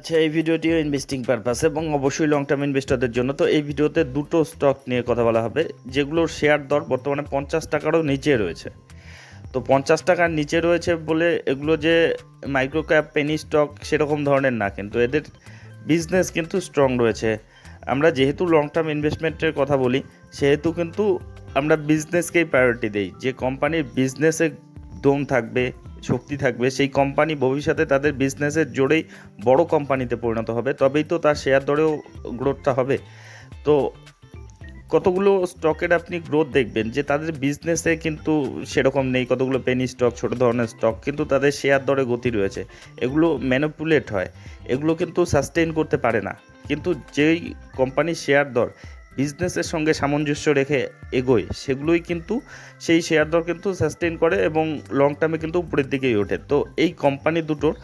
আচ্ছা এই ভিডিওটিও investing purpose এবং অবশ্যই লং টার্ম ইনভেস্টরদের জন্য। তো এই ভিডিওতে দুটো স্টক নিয়ে কথা বলা হবে, যেগুলোর শেয়ার দর বর্তমানে পঞ্চাশ টাকারও নিচে রয়েছে। তো পঞ্চাশ টাকার নিচে রয়েছে বলে এগুলো যে মাইক্রো ক্যাপ পেনি স্টক সেরকম ধরনের না, কিন্তু এদের বিজনেস কিন্তু স্ট্রং রয়েছে। আমরা যেহেতু লং টার্ম ইনভেস্টমেন্টের কথা বলি, সেহেতু কিন্তু আমরা বিজনেসকেই প্রায়োরিটি দিই। যে কোম্পানির বিজনেসে দম থাকবে শক্তি থাকবে, সেই কোম্পানি ভবিষ্যতে তাদের বিজনেসের জোরেই বড় কোম্পানিতে পরিণত হবে, তবেই তো তার শেয়ার দরেও গ্রোথটা হবে। তো কতগুলো স্টকের আপনি গ্রোথ দেখবেন? যে তাদের বিজনেসে কিন্তু সেরকম নেই, কতগুলো পেনি স্টক ছোট ধরনের স্টক কিন্তু তাদের শেয়ার দরে গতি রয়েছে। এগুলো ম্যানিপুলেট হয়, এগুলো কিন্তু সাস্টেইন করতে পারে না। কিন্তু যেই কোম্পানির শেয়ার দর বিজনেসের সঙ্গে সামঞ্জস্য রেখে এগোয়, সেগুলোই কিন্তু সেই শেয়ার দর কিন্তু সাস্টেন করে এবং লং টার্মে কিন্তু উপরের দিকেই ওঠে। তো এই কোম্পানি দুটোর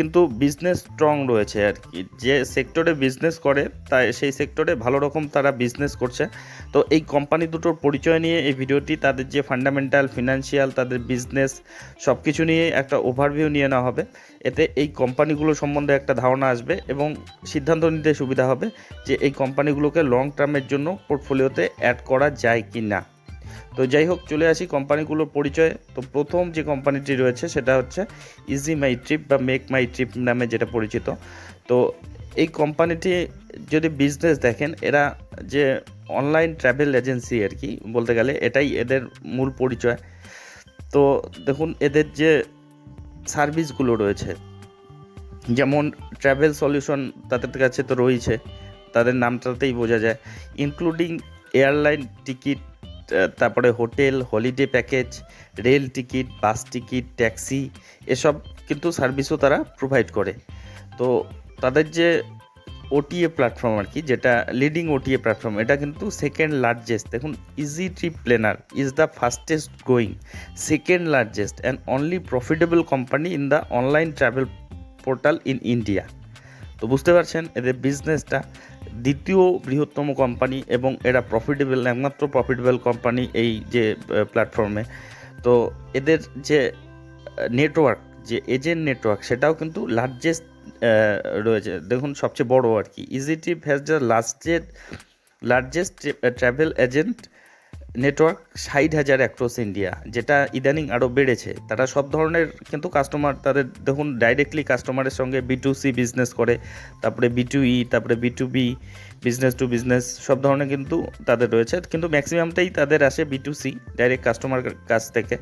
কিন্তু বিজনেস স্ট্রং রয়েছে আর কি। যে সেক্টরে বিজনেস করে, তাই সেই সেক্টরে ভালো রকম তারা বিজনেস করছে। তো এই কোম্পানি দুটোর পরিচয় নিয়ে এই ভিডিওটি তাদের যে ফান্ডামেন্টাল ফিনান্সিয়াল তাদের বিজনেস সব কিছু নিয়ে একটা ওভারভিউ নিয়ে নেওয়া হবে। এতে এই কোম্পানিগুলো সম্বন্ধে একটা ধারণা আসবে এবং সিদ্ধান্ত নিতে সুবিধা হবে যে এই কোম্পানিগুলোকে লং টার্মের জন্য পোর্টফোলিওতে অ্যাড করা যায় কি না তো যাই হোক, চলে আসি কোম্পানিগুলোর পরিচয়। তো প্রথম যে কোম্পানিটি রয়েছে সেটা হচ্ছে ইজি মাই ট্রিপ বা মেক মাই ট্রিপ নামে যেটা পরিচিত। তো এই কোম্পানিটি যদি বিজনেস দেখেন, এরা যে অনলাইন ট্রাভেল এজেন্সি আর কি বলতে গেলে, এটাই এদের মূল পরিচয়। তো দেখুন, এদের যে সার্ভিসগুলো রয়েছে, যেমন ট্রাভেল সলিউশন তাদের কাছে তো রয়েছে তাদের নামটাতেই বোঝা যায় ইনক্লুডিং এয়ারলাইন টিকিট তারপরে hotel holiday package rail ticket bus ticket taxi এসব কিন্তু সার্ভিসও তারা প্রোভাইড করে। তো তাদের যে ওটিএ প্ল্যাটফর্ম আর কি, যেটা লিডিং ওটিএ প্ল্যাটফর্ম এটা কিন্তু সেকেন্ড লার্জেস্ট দেখুন easy trip planner is the fastest going second largest and only profitable company in the online travel portal in India তো বুঝতে পারছেন, এদের বিজনেসটা দ্বিতীয় বৃহত্তম কোম্পানি এবং এরা প্রফিটেবল একমাত্র প্রফিটেবল কোম্পানি এই যে প্ল্যাটফর্মে তো এদের যে নেটওয়ার্ক যে এজেন্ট নেটওয়ার্ক সেটাও কিন্তু লার্জেস্ট রয়েছে। দেখুন, সবচেয়ে বড় আর কি। ইজিটিভ has the largest largest travel agent network ষাট হাজার অ্যাক্রস ইন্ডিয়া যেটা ইদানিং আরও বেড়েছে। তারা সব ধরনের কিন্তু কাস্টমার তাদের দেখুন ডাইরেক্টলি কাস্টমারের সঙ্গে বি টু সি বিজনেস করে, তারপরে বি টু ই তারপরে B to B business to business সব ধরনের কিন্তু তাদের রয়েছে। কিন্তু ম্যাক্সিমামটাই তাদের আসে B to C direct customer কাছ থেকে।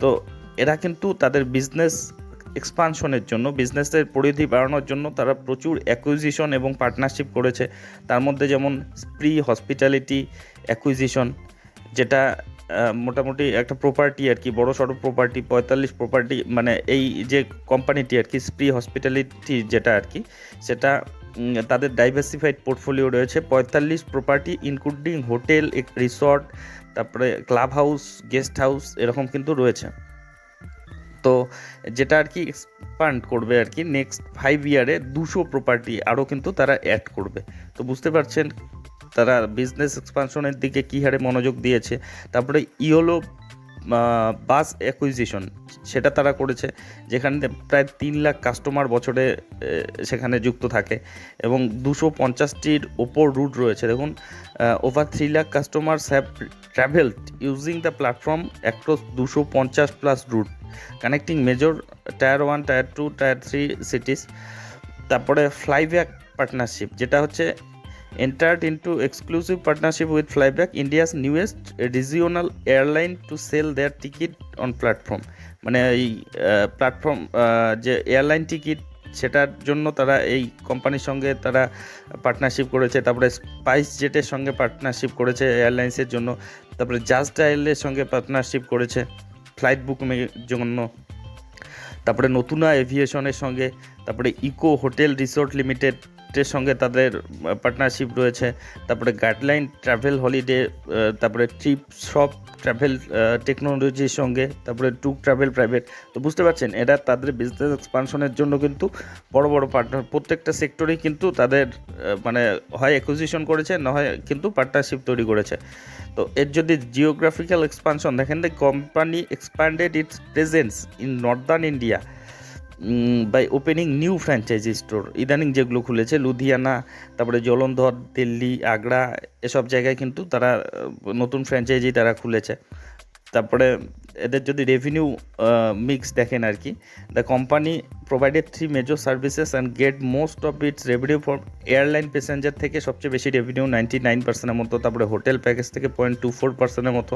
তো এরা কিন্তু তাদের বিজনেস এক্সপানশনের জন্য বিজনেসের পরিধি বাড়ানোর জন্য তারা প্রচুর অ্যাকুইজিশন এবং পার্টনারশিপ করেছে। তার মধ্যে যেমন স্প্রি হসপিটালিটি অ্যাকুইজিশন যেটা মোটামুটি একটা প্রপার্টি আর কি, বড় সড়ো প্রপার্টি পঁয়তাল্লিশ প্রপার্টি মানে এই যে কোম্পানিটি আর কি স্প্রি হসপিটালিটি যেটা আর কি, সেটা তাদের ডাইভার্সিফাইড পোর্টফোলিও রয়েছে। পঁয়তাল্লিশ প্রপার্টি ইনক্লুডিং হোটেল রিসর্ট তারপরে ক্লাব হাউস গেস্ট হাউস এরকম কিন্তু রয়েছে। তো যেটা আর কি এক্সপান্ড করবে আর কি নেক্সট ফাইভ ইয়ারে দুশো প্রপার্টি আরও কিন্তু তারা অ্যাড করবে। তো বুঝতে পারছেন তারা বিজনেস এক্সপানশনের দিকে কী হারে মনোযোগ দিয়েছে, তারপরে ইওলো বাস অ্যাকুইজিশন সেটা তারা করেছে, যেখানে প্রায় তিন লাখ কাস্টমার বছরে সেখানে যুক্ত থাকে এবং দুশো পঞ্চাশটির ওপর রুট রয়েছে। দেখুন over three lakh customer have travelled using the platform across দুশো পঞ্চাশ plus route connecting major tier one tier two tier three cities তারপরে ফ্লাইব্যাক পার্টনারশিপ যেটা হচ্ছে entered into exclusive partnership with Flyback, India's newest regional airline to sell their ticket on platform. মানে এই platform যে airline ticket সেটার জন্য তারা এই কোম্পানির সঙ্গে তারা পার্টনারশিপ করেছে। তারপরে স্পাইস জেটের সঙ্গে পার্টনারশিপ করেছে এয়ারলাইন্সের জন্য। তারপরে জাস্ট ডাইলের সঙ্গে পার্টনারশিপ করেছে ফ্লাইট বুকিংয়ের জন্য। তারপরে নতুনা এভিয়েশনের সঙ্গে। তারপরে ইকো হোটেল রিসোর্ট লিমিটেড এর সঙ্গে তাদের পার্টনারশিপ রয়েছে। তারপরে গাইডলাইন ট্রাভেল হলিডে তারপরে ট্রিপ সব ট্রাভেল টেকনোলজির সঙ্গে, তারপরে টু ট্রাভেল প্রাইভেট তো বুঝতে পারছেন, এরা তাদের বিজনেস এক্সপানশনের জন্য কিন্তু বড় বড় পার্টনার প্রত্যেকটা সেক্টরেই কিন্তু তাদের মানে হয় অ্যাকুইজিশন করেছে, না হয় কিন্তু পার্টনারশিপ তৈরি করেছে। তো এর যদি জিওগ্রাফিক্যাল এক্সপানশন দেখেন the company expanded its presence in northern India by opening new franchise store ইদানিং যেগুলো খুলেছে, লুধিয়ানা, তারপরে জলন্ধর, দিল্লি, আগ্রা, এসব জায়গায় কিন্তু তারা নতুন ফ্র্যাঞ্চাইজি তারা খুলেছে। তারপরে এদের যদি রেভিনিউ মিক্স দেখেন আর কি the company provided three major services and get most of its revenue for airline passenger থেকে সবচেয়ে বেশি রেভিনিউ নাইনটি নাইন পার্সেন্টের মতো, তারপরে হোটেল প্যাকেজ থেকে পয়েন্ট টু ফোর পার্সেন্টের মতো,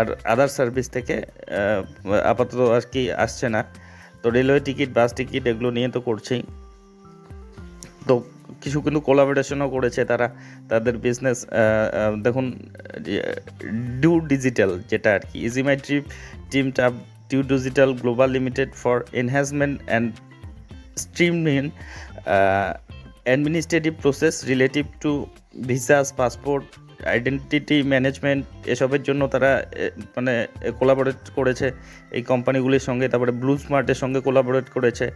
আর আদার সার্ভিস থেকে আপাতত আর কি আসছে না। তো রেলওয়ে টিকিট, বাস টিকিট এগুলো নিয়ে তো করছেই। তো কিছু কিন্তু কোলাবোরেশনও করেছে তারা, তাদের বিজনেস দেখুন ডিউ ডিজিটাল যেটা আর কি। Easy my trip teamed up dew digital global limited for enhancement and streamline administrative process relative to visas passport identity management এসবের জন্য তারা মানে কোলাবোরেট করেছে। এই কোম্পানিগুলির সঙ্গে, তারপরে ব্লু স্মার্টের সঙ্গে কোলাবোরেট করেছে।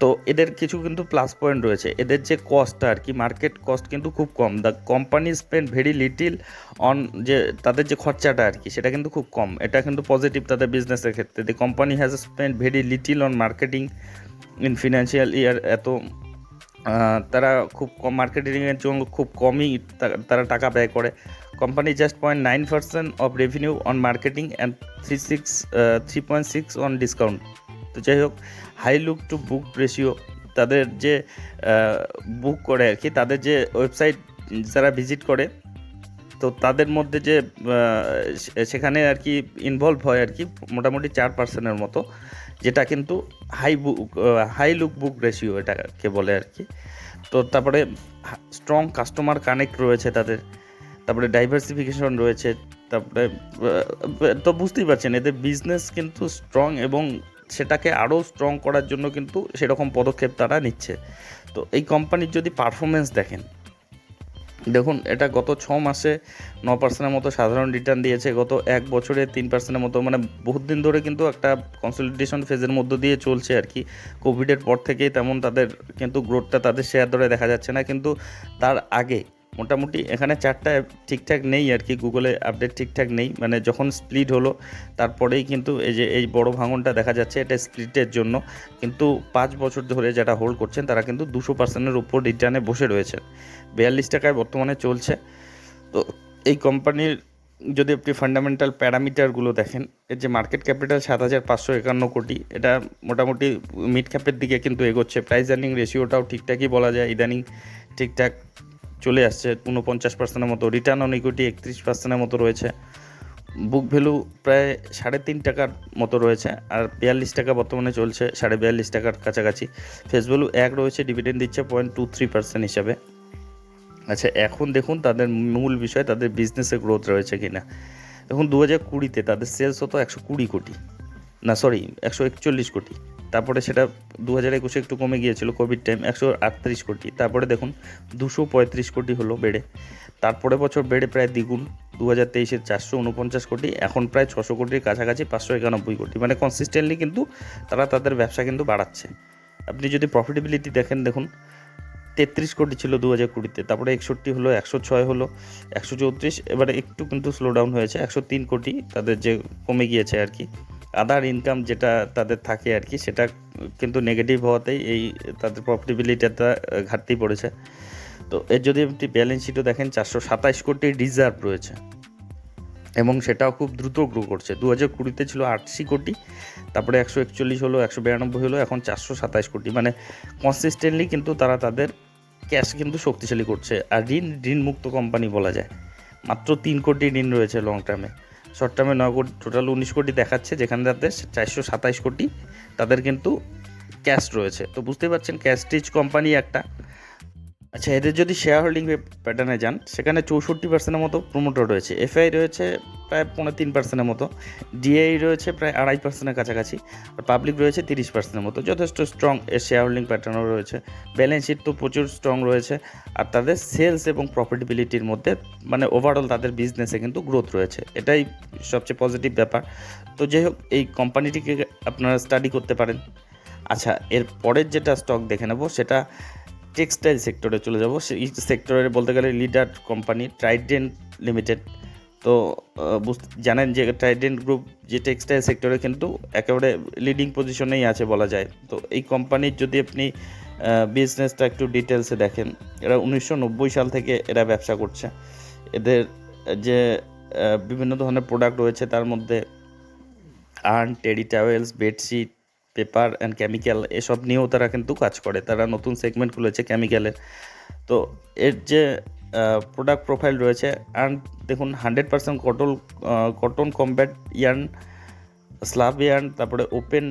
তো এদের কিছু কিন্তু প্লাস পয়েন্ট রয়েছে। এদের যে কস্টটা আর কি মার্কেট কস্ট কিন্তু খুব কম। The company spend very little on যে, তাদের যে খরচাটা আর কি, সেটা কিন্তু খুব কম। এটা কিন্তু পজিটিভ তাদের বিজনেসের ক্ষেত্রে। The company has spend very little on marketing in financial year এত তারা খুব কম মার্কেটিংয়ের জন্য খুব কমই তারা টাকা ব্যয় করে। Company just point nine percent of revenue on marketing and three six three point six on discount তো যাই হোক high look to book ratio তাদের যে বুক করে আর কি, তাদের যে ওয়েবসাইট যারা ভিজিট করে, তো তাদের মধ্যে যে সেখানে আর কি ইনভলভ হয় আর কি, মোটামুটি চার পার্সেন্টের মতো। যেটা কিন্তু high book high look book ratio এটাকে বলে আর কি। তো তারপরে স্ট্রং কাস্টমার কানেক্ট রয়েছে তাদের, তারপরে ডাইভার্সিফিকেশন রয়েছে, তারপরে তো বুঝতেই পারছেন, এদের বিজনেস কিন্তু স্ট্রং এবং সেটাকে আরও স্ট্রং করার জন্য কিন্তু সেরকম পদক্ষেপ তারা নিচ্ছে। তো এই কোম্পানির যদি পারফরমেন্স দেখেন দেখুন, এটা গত ছ মাসে ন পার্সেন্টের মতো সাধারণ রিটার্ন দিয়েছে। গত এক বছরে তিন পার্সেন্টের মতো মানে বহুত দিন ধরে কিন্তু একটা কনসলিডেশন ফেজের মধ্য দিয়ে চলছে আর কি। কোভিডের পর থেকেই তেমন তাদের কিন্তু গ্রোথটা তাদের শেয়ার দরে দেখা যাচ্ছে না। কিন্তু তার আগে মোটামুটি এখানে চারটা ঠিকঠাক নেই আর কি গুগলে আপডেট ঠিকঠাক নেই। মানে যখন স্প্লিট হলো, তারপরেই কিন্তু এই যে, এই বড় ভাঙনটা দেখা যাচ্ছে, এটা স্প্লিটের জন্য। কিন্তু পাঁচ বছর ধরে যেটা হোল্ড করছেন, তারা কিন্তু দুশো পার্সেন্টের উপর রিটার্নে বসে রয়েছে বিয়াল্লিশ টাকায় বর্তমানে চলছে। তো এই কোম্পানির যদি আপনি ফান্ডামেন্টাল প্যারামিটারগুলো দেখেন, এর যে মার্কেট ক্যাপিটাল সাত হাজার পাঁচশো একান্ন কোটি, এটা মোটামুটি মিড ক্যাপের দিকে কিন্তু এগোচ্ছে। প্রাইস আর্নিং রেশিওটাও ঠিকঠাকই বলা যায়, ইদানিং ঠিকঠাক। চলে আসছে, ঊনপঞ্চাশ পার্সেন্টের মতো। রিটার্ন অন ইকুইটি একত্রিশ পার্সেন্টের মতো রয়েছে। বুক ভ্যালু প্রায় সাড়ে তিন টাকার মতো রয়েছে, আর বিয়াল্লিশ টাকা বর্তমানে চলছে, সাড়ে বিয়াল্লিশ টাকার কাছাকাছি। ফেস ভ্যালু এক রয়েছে ডিভিডেন্ড দিচ্ছে পয়েন্ট টু থ্রি পার্সেন্ট হিসাবে। আচ্ছা এখন দেখুন তাদের মূল বিষয়, তাদের বিজনেসে গ্রোথ রয়েছে কি না দেখুন দু হাজার কুড়িতে তাদের সেলস হতো একশো কুড়ি কোটি। না সরি একশো একচল্লিশ কোটি। তারপরে সেটা দু হাজার একুশে একটু কমে গিয়েছিল কোভিড টাইম একশো আটত্রিশ কোটি। তারপরে দেখুন, দুশো পঁয়ত্রিশ কোটি হলো বেড়ে। তারপরে বছর বেড়ে প্রায় দ্বিগুণ দু হাজার তেইশের চারশো উনপঞ্চাশ কোটি, এখন প্রায় ছশো কোটির কাছাকাছি পাঁচশো একানব্বই কোটি। মানে কনসিস্টেন্টলি কিন্তু তারা তাদের ব্যবসা কিন্তু বাড়াচ্ছে। আপনি যদি প্রফিটেবিলিটি দেখেন, দেখুন, তেত্রিশ কোটি ছিল দু হাজার কুড়িতে, তারপরে একষট্টি হলো, একশো ছয় হলো, একশো চৌত্রিশ, এবারে একটু কিন্তু স্লো ডাউন হয়েছে, একশো তিন কোটি তাদের যে কমে গিয়েছে আর কি। আদার ইনকাম যেটা তাদের থাকে আর কি, সেটা কিন্তু নেগেটিভ হওয়াতেই এই তাদের প্রফিটেবিলিটিটা ঘাটতি পড়েছে। তো এর যদি আপনি ব্যালেন্স শিটও দেখেন, চারশো সাতাইশ কোটি রিজার্ভ রয়েছে। এবং সেটাও খুব দ্রুত গ্রো করছে। দু হাজার কুড়িতে ছিল আটশি কোটি, তারপরে একশো একচল্লিশ হলো, একশো বিরানব্বই হলো, এখন চারশো সাতাইশ কোটি। মানে কনসিস্টেন্টলি কিন্তু তারা তাদের ক্যাশ কিন্তু শক্তিশালী করছে। আর ঋণ ঋণ মুক্ত কোম্পানি বলা যায়। মাত্র তিন কোটি ঋণ রয়েছে লং টার্মে শর্ট টার্মে নয় কোটি টোটাল উনিশ কোটি দেখাচ্ছে, যেখানে তাদের চারশো সাতাইশ কোটি তাদের কিন্তু ক্যাশ রয়েছে। তো বুঝতেই পারছেন ক্যাশ স্টিচ কোম্পানি একটা। আচ্ছা এদের যদি শেয়ার হোল্ডিং প্যাটার্নে যান, সেখানে চৌষট্টি পার্সেন্টের মতো প্রমোটার রয়েছে। এফআই রয়েছে প্রায় পনেরো তিন পার্সেন্টের মতো। ডিআই রয়েছে প্রায় আড়াই পার্সেন্টের কাছাকাছি। আর পাবলিক রয়েছে তিরিশ পার্সেন্টের মতো। যথেষ্ট স্ট্রং এর শেয়ার হোল্ডিং প্যাটার্নও রয়েছে। ব্যালেন্স শিট তো প্রচুর স্ট্রং রয়েছে। আর তাদের সেলস এবং প্রফিটেবিলিটির মধ্যে মানে ওভারঅল তাদের বিজনেসে কিন্তু গ্রোথ রয়েছে। এটাই সবচেয়ে পজিটিভ ব্যাপার। তো যাই হোক, এই কোম্পানিটিকে আপনারা স্টাডি করতে পারেন। আচ্ছা এর পরের যেটা স্টক দেখে নেব, সেটা টেক্সটাইল সেক্টরে চলে যাব। সেই সেক্টরে বলতে গেলে লিডার কোম্পানি ট্রাইডেন্ট লিমিটেড তো জানেন যে ট্রাইডেন্ট গ্রুপ যে টেক্সটাইল সেক্টরে কিন্তু একেবারে লিডিং পজিশনেই আছে বলা যায়। তো এই কোম্পানির যদি আপনি বিজনেসটা একটু ডিটেলসে দেখেন, এরা উনিশশো নব্বই সাল থেকে এরা ব্যবসা করছে। এদের যে বিভিন্ন ধরনের প্রোডাক্ট রয়েছে, তার মধ্যে yarn terry towels bedsheet paper and chemical এসব নিয়েও তারা কিন্তু কাজ করে। তারা নতুন সেগমেন্ট খুলেছে কেমিক্যালের তো এর যে প্রোডাক্ট প্রোফাইল রয়েছে অ্যান্ড দেখুন hundred percent cotton cotton combed yarn slub yarn তারপরে ওপেন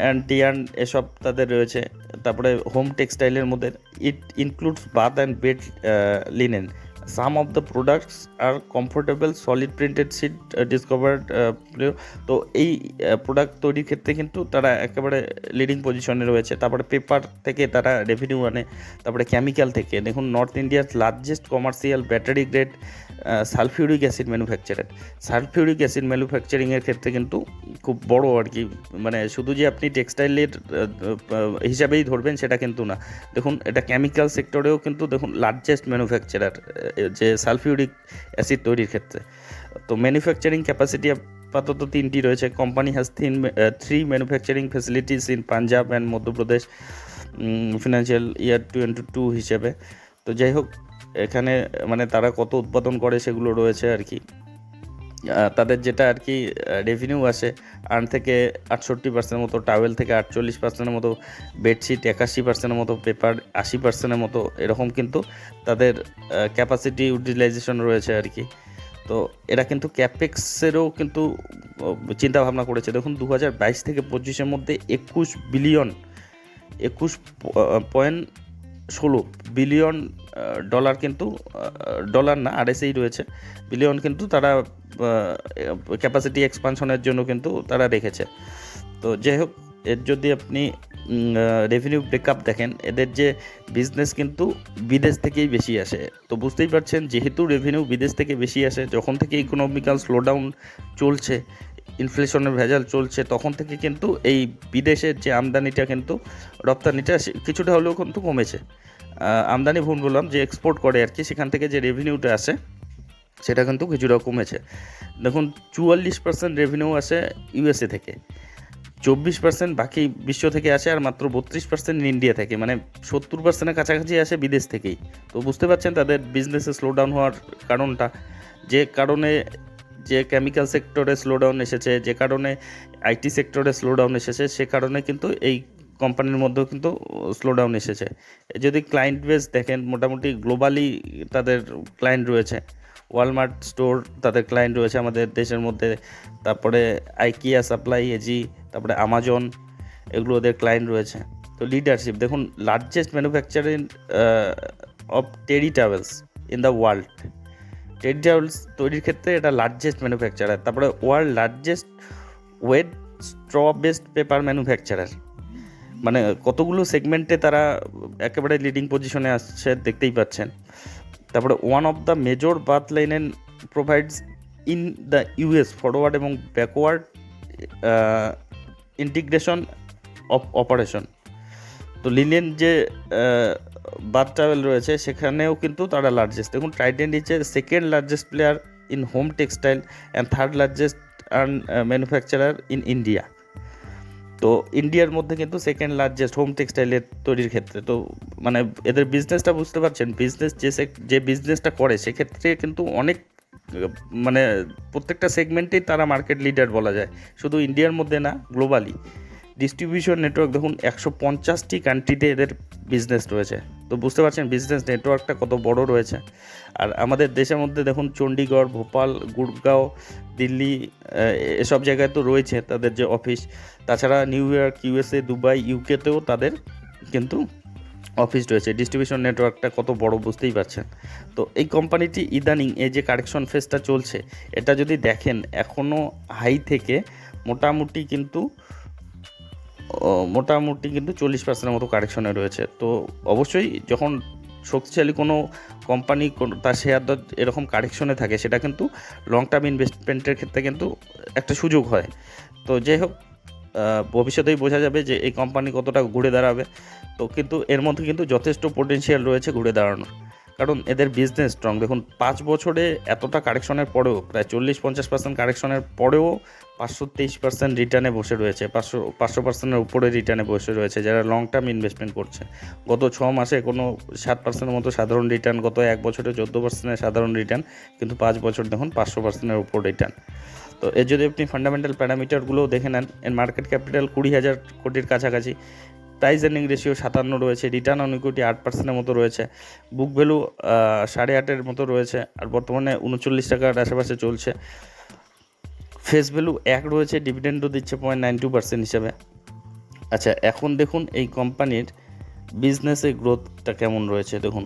অ্যান্ড ইয়ার্ন এসব তাদের রয়েছে। তারপরে হোম টেক্সটাইলের মধ্যে it includes bath and bed linen some of the products R comfortable solid printed sheet discovered তো এই প্রোডাক্ট তৈরির ক্ষেত্রে কিন্তু তারা একেবারে লিডিং পজিশনে রয়েছে। তারপরে পেপার থেকে তারা রেভিনিউ আনে, তারপরে কেমিক্যাল থেকে। দেখুন নর্থ ইন্ডিয়ার largest commercial battery grade sulphuric acid manufacturer. Sulphuric acid ম্যানুফ্যাকচারিংয়ের ক্ষেত্রে কিন্তু খুব বড় আর কি মানে শুধু যে আপনি টেক্সটাইলের হিসাবেই ধরবেন সেটা কিন্তু না। দেখুন, এটা কেমিক্যাল সেক্টরেও কিন্তু দেখুন লার্জেস্ট ম্যানুফ্যাকচারার যে সালফিউরিক অ্যাসিড তৈরির ক্ষেত্রে। তো ম্যানুফ্যাকচারিং ক্যাপাসিটি আপাতত তিনটি রয়েছে। Company has thin three manufacturing facilities in Punjab and Madhya Pradesh financial year twenty two হিসেবে। তো যাই হোক এখানে মানে তারা কত উৎপাদন করে সেগুলো রয়েছে আর কি। তাদের যেটা আর কি রেভিনিউ আসে আর্ন থেকে আটষট্টি পার্সেন্টের মতো টাওয়েল থেকে আটচল্লিশ পার্সেন্টের মতো বেডশিট একাশি পার্সেন্টের মতো পেপার আশি পার্সেন্টের মতো, এরকম কিন্তু তাদের ক্যাপাসিটি ইউটিলাইজেশন রয়েছে আর কি। তো এরা কিন্তু ক্যাপেক্সেরও কিন্তু চিন্তা ভাবনা করেছে। দেখুন দু হাজার বাইশ থেকে পঁচিশের মধ্যে একুশ বিলিয়ন একুশ পয়েন্ট ষোলো বিলিয়ন ডলার কিন্তু ডলার না আরএসেই রয়েছে। বিলিয়ন কিন্তু তারা ক্যাপাসিটি এক্সপানশনের জন্য কিন্তু তারা রেখেছে। তো যাই হোক, এর যদি আপনি রেভিনিউ ব্রেকআপ দেখেন, এদের যে বিজনেস কিন্তু বিদেশ থেকেই বেশি আসে। তো বুঝতেই পারছেন, যেহেতু রেভিনিউ বিদেশ থেকে বেশি আসে, যখন থেকে ইকোনমিক্যাল স্লোডাউন চলছে ইনফ্লেশনের ভেজাল চলছে, তখন থেকে কিন্তু এই বিদেশের যে আমদানিটা কিন্তু, রপ্তানিটা কিছুটা হলেও কিন্তু কমেছে। আমদানি ভুল বললাম, যে এক্সপোর্ট করে আর কি, সেখান থেকে যে রেভিনিউটা আসে, সেটা কিন্তু কিছুটা কমেছে। দেখুন, চুয়াল্লিশ পার্সেন্ট রেভিনিউ আসে ইউএসএ থেকে, চব্বিশ পার্সেন্ট বাকি বিশ্ব থেকে আসে, আর মাত্র বত্রিশ পার্সেন্ট ইন্ডিয়া থেকে মানে সত্তর পার্সেন্টের কাছাকাছি আসে বিদেশ থেকেই। তো বুঝতে পারছেন তাদের বিজনেসে স্লোডাউন হওয়ার কারণটা, যে কারণে যে কেমিক্যাল সেক্টরে স্লোডাউন এসেছে, যে কারণে আইটি সেক্টরে স্লোডাউন এসেছে, সে কারণে কিন্তু এই কোম্পানির মধ্যেও কিন্তু স্লোডাউন এসেছে। যদি ক্লায়েন্ট বেস দেখেন, মোটামুটি গ্লোবালি তাদের ক্লায়েন্ট রয়েছে। ওয়ালমার্ট স্টোর তাদের ক্লায়েন্ট রয়েছে আমাদের দেশের মধ্যে। তারপরে আইকিয়া সাপ্লাই এজি তারপরে আমাজন এগুলো ওদের ক্লায়েন্ট রয়েছে। তো লিডারশিপ দেখুন largest manufacturing of terry towels in the world terry towels তৈরির ক্ষেত্রে এটা লার্জেস্ট ম্যানুফ্যাকচারার তারপরে world largest wheat straw based paper manufacturer মানে কতগুলো সেগমেন্টে তারা একেবারে লিডিং পজিশনে আসছে দেখতেই পাচ্ছেন। তারপরে one of the major bath line provides in the US forward এবং ব্যাকওয়ার্ড ইন্টিগ্রেশন অফ অপারেশন তো লিনেন যে বাথ ট্রাভেল রয়েছে, সেখানেও কিন্তু তারা লার্জেস্ট দেখুন ট্রাইডেন্ট হচ্ছে second largest player in home textile and third largest yarn manufacturer in India তো ইন্ডিয়ার মধ্যে কিন্তু সেকেন্ড লার্জেস্ট হোম টেক্সটাইলের তৈরির ক্ষেত্রে। তো মানে এদের বিজনেসটা বুঝতে পারছেন বিজনেস যে যে বিজনেসটা করে, সেক্ষেত্রে কিন্তু অনেক মানে প্রত্যেকটা সেগমেন্টেই তারা মার্কেট লিডার বলা যায়। শুধু ইন্ডিয়ার মধ্যে না গ্লোবালি ডিস্ট্রিবিউশন নেটওয়ার্ক দেখুন, একশো পঞ্চাশটি কান্ট্রিতে এদের বিজনেস রয়েছে। তো বুঝতে পারছেন বিজনেস নেটওয়ার্কটা কত বড় রয়েছে। আর আমাদের দেশের মধ্যে, দেখুন চণ্ডীগড় ভোপাল, গুড়গাঁও, দিল্লি এসব জায়গায় তো রয়েছে তাদের যে অফিস তাছাড়া নিউ ইয়র্ক ইউএসএ দুবাই ইউকেতেও তাদের কিন্তু অফিস রয়েছে। ডিস্ট্রিবিউশন নেটওয়ার্কটা কত বড় বুঝতেই পারছেন। তো এই কোম্পানিটি ইদানিং এই যে কারেকশন ফেসটা চলছে, এটা যদি দেখেন এখনও হাই থেকে মোটামুটি কিন্তু মোটামুটি কিন্তু চল্লিশ পার্সেন্টের মতো কারেকশনে রয়েছে। তো অবশ্যই যখন শক্তিশালী কোনো কোম্পানি তার শেয়ার দর এরকম কারেকশনে থাকে, সেটা কিন্তু লং টার্ম ইনভেস্টমেন্টের ক্ষেত্রে কিন্তু একটা সুযোগ হয়। তো যাই হোক ভবিষ্যতেই বোঝা যাবে যে এই কোম্পানি কতটা ঘুরে দাঁড়াবে। তো কিন্তু এর মধ্যে কিন্তু যথেষ্ট পোটেনশিয়াল রয়েছে ঘুরে দাঁড়ানোর। কারণ এদের বিজনেস স্ট্রং দেখুন, পাঁচ বছরে এতটা কারেকশনের পরেও, প্রায় চল্লিশ পঞ্চাশ পার্সেন্ট কারেকশনের পরেও পাঁচশো তেইশ পার্সেন্ট রিটার্নে বসে রয়েছে, পাঁচশো পাঁচশো পার্সেন্টের উপরে রিটার্নে বসে রয়েছে, যারা লং টার্ম ইনভেস্টমেন্ট করছে। গত ছ মাসে কোনো সাত পার্সেন্টের মতো সাধারণ রিটার্ন গত এক বছরে চোদ্দ পার্সেন্টের সাধারণ রিটার্ন কিন্তু পাঁচ বছর দেখুন পাঁচশো পার্সেন্টের উপর রিটার্ন তো এর যদি আপনি ফান্ডামেন্টাল প্যারামিটারগুলো দেখে নেন, এর মার্কেট ক্যাপিটাল কুড়ি হাজার কোটির কাছাকাছি। প্রাইস আর্নিং রেশিও সাতান্ন রয়েছে রিটার্ন অন ইকুইটি আট পার্সেন্টের মতো রয়েছে বুক ভ্যালু সাড়ে আটের মতো রয়েছে, আর বর্তমানে উনচল্লিশ টাকার আশেপাশে চলছে। ফেস ভ্যালু এক রয়েছে ডিভিডেন্ডও দিচ্ছে পয়েন্ট নাইন টু পার্সেন্ট হিসাবে। আচ্ছা এখন দেখুন এই কোম্পানির বিজনেসের গ্রোথটা কেমন রয়েছে, দেখুন।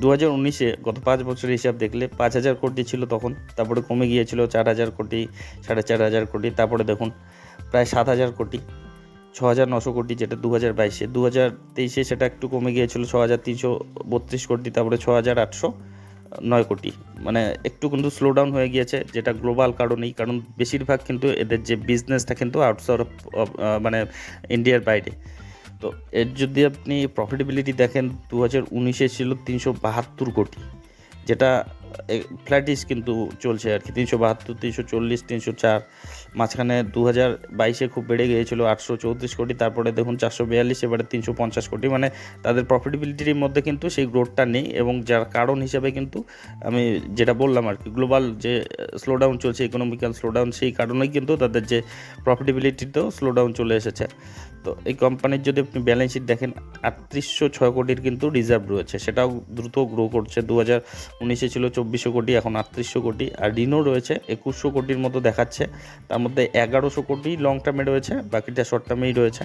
দু হাজার উনিশে গত পাঁচ বছরের হিসাব দেখলে পাঁচ হাজার কোটি ছিল তখন, তারপরে কমে গিয়েছিল চার হাজার কোটি, সাড়ে চার হাজার কোটি, তারপরে দেখুন, প্রায় সাত হাজার কোটি। ছ হাজার নশো কোটি যেটা দু হাজার বাইশে দু হাজার তেইশে সেটা একটু কমে গিয়েছিল ছ হাজার তিনশো বত্রিশ কোটি, তারপরে ছ হাজার আটশো নয় কোটি। মানে একটু কিন্তু স্লো ডাউন হয়ে গিয়েছে, যেটা গ্লোবাল কারণেই, কারণ বেশিরভাগ কিন্তু এদের যে বিজনেসটা কিন্তু আউটসাইড অফ মানে ইন্ডিয়ার বাইরে। তো এর যদি আপনি প্রফিটেবিলিটি দেখেন দু হাজার উনিশে ছিল তিনশো বাহাত্তর কোটি। যেটা ফ্ল্যাটিস কিন্তু চলছে আর কি। তিনশো বাহাত্তর, তিনশো চল্লিশ, তিনশো চার। মাঝখানে দু হাজার বাইশে খুব বেড়ে গিয়েছিল, আটশো চৌত্রিশ কোটি। তারপরে দেখুন চারশো বিয়াল্লিশ, এবারে তিনশো পঞ্চাশ কোটি। মানে তাদের প্রফিটেবিলিটির মধ্যে কিন্তু সেই গ্রোথটা নেই এবং যার কারণ হিসাবে কিন্তু আমি যেটা বললাম আর কি গ্লোবাল যে স্লোডাউন চলছে ইকোনমিক্যাল স্লোডাউন সেই কারণেই কিন্তু তাদের যে প্রফিটেবিলিটিতেও স্লোডাউন চলে এসেছে। তো এই কোম্পানির যদি আপনি ব্যালেন্স শিট দেখেন, আটত্রিশশো ছয় কোটির কিন্তু রিজার্ভ রয়েছে। সেটাও দ্রুত গ্রো করছে। দু হাজার উনিশে ছিল চব্বিশশো কোটি, এখন আটত্রিশশো কোটি। আর ঋণও রয়েছে, একুশশো কোটির মতো দেখাচ্ছে। তার মধ্যে এগারোশো কোটি লং টার্মে রয়েছে, বাকিটা শর্ট টার্মেই রয়েছে।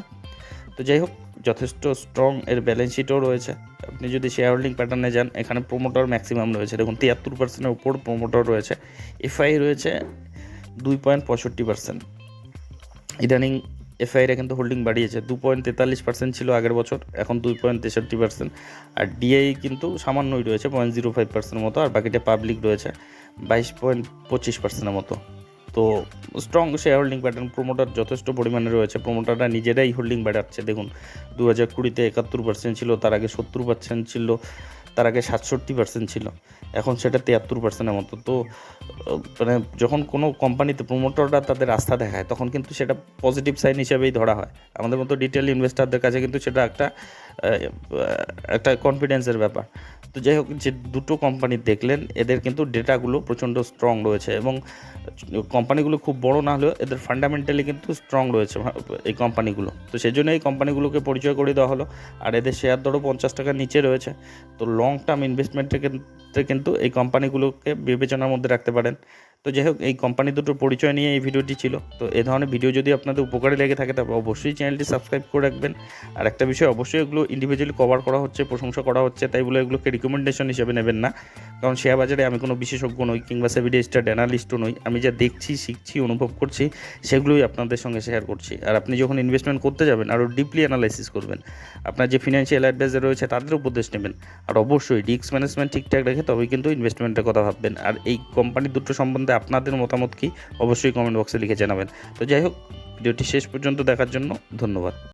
তো যাই হোক, যথেষ্ট স্ট্রং এর ব্যালেন্স শিটও রয়েছে। আপনি যদি শেয়ার হোল্ডিং প্যাটার্নে যান, এখানে প্রোমোটার ম্যাক্সিমাম রয়েছে। দেখুন, তিয়াত্তর পার্সেন্টের উপর প্রোমোটার রয়েছে। এফআই রয়েছে দুই পয়েন্ট পঁয়ষট্টি পার্সেন্ট ইদানিং এফআইরা কিন্তু হোল্ডিং বাড়িয়েছে। দু পয়েন্ট তেতাল্লিশ পার্সেন্ট ছিল আগের বছর, এখন দুই পয়েন্ট তেষট্টি পার্সেন্ট আর ডিআই কিন্তু সামান্যই রয়েছে, পয়েন্ট জিরো ফাইভ পার্সেন্ট মতো, আর বাকিটা পাবলিক রয়েছে, বাইশ পয়েন্ট পঁচিশ পার্সেন্টের মতো। তো strong share holding pattern promoter যথেষ্ট পরিমাণে রয়েছে। প্রোমোটাররা নিজেরাই হোল্ডিং বাড়াচ্ছে। দেখুন দু হাজার কুড়িতে একাত্তর পার্সেন্ট ছিল, তার আগে সত্তর পার্সেন্ট ছিল। তার আগে সাতষট্টি পার্সেন্ট ছিল। এখন সেটা তিয়াত্তর পার্সেন্টের মতো। তো মানে যখন কোনো কোম্পানিতে প্রমোটররা তাদের আস্থা দেখায়, তখন কিন্তু সেটা পজিটিভ সাইন হিসেবেই ধরা হয়। আমাদের মতো ডিটেল ইনভেস্টারদের কাছে কিন্তু সেটা একটা একটা কনফিডেন্সের ব্যাপার। তো যাই হোক, যে দুটো কোম্পানি দেখলেন, এদের কিন্তু ডেটাগুলো প্রচণ্ড স্ট্রং রয়েছে এবং কোম্পানিগুলো খুব বড় না হলেও এদের ফান্ডামেন্টালি কিন্তু স্ট্রং রয়েছে এই কোম্পানিগুলো তো সেই জন্য এই কোম্পানিগুলোকে পরিচয় করে দেওয়া হলো। আর এদের শেয়ার দরও পঞ্চাশ টাকার নিচে রয়েছে। তো লং টার্ম ইনভেস্টমেন্টের ক্ষেত্রে কিন্তু এই কোম্পানিগুলোকে বিবেচনার মধ্যে রাখতে পারেন। তো যাই হোক, এই কোম্পানি দুটোর পরিচয় নিয়ে এই ভিডিওটি ছিল। তো এ ধরনের ভিডিও যদি আপনাদের উপকারে লেগে থাকে তবে অবশ্যই চ্যানেলটি সাবস্ক্রাইব করে রাখবেন। আর একটা বিষয়, অবশ্যই এগুলো ইন্ডিভিজুয়ালি কভার করা হচ্ছে, প্রশংসা করা হচ্ছে, তাই বলে এগুলোকে রিকমেন্ডেশন হিসেবে নেবেন না। কারণ শেয়ার বাজারে আমি কোনো বিশেষজ্ঞ নই, কিংবা সেভিডি স্টার অ্যানালিস্টও নই। আমি যা দেখছি, শিখছি, অনুভব করছি, সেগুলোই আপনাদের সঙ্গে শেয়ার করছি। আর আপনি যখন ইনভেস্টমেন্ট করতে যাবেন, আরও ডিপলি অ্যানালাইসিস করবেন। আপনার যে ফিনান্সিয়াল অ্যাডভাইজার রয়েছে, তাদের উপদেশ নেবেন। আর অবশ্যই রিস্ক ম্যানেজমেন্ট ঠিকঠাক রেখে তবেই কিন্তু ইনভেস্টমেন্টের কথা ভাববেন। আর এই কোম্পানি দুটো সম্বন্ধে আপনাদের মতামত কি? অবশ্যই কমেন্ট বক্সে লিখে জানাবেন। তো যাই হোক, ভিডিওটি শেষ পর্যন্ত দেখার জন্য ধন্যবাদ।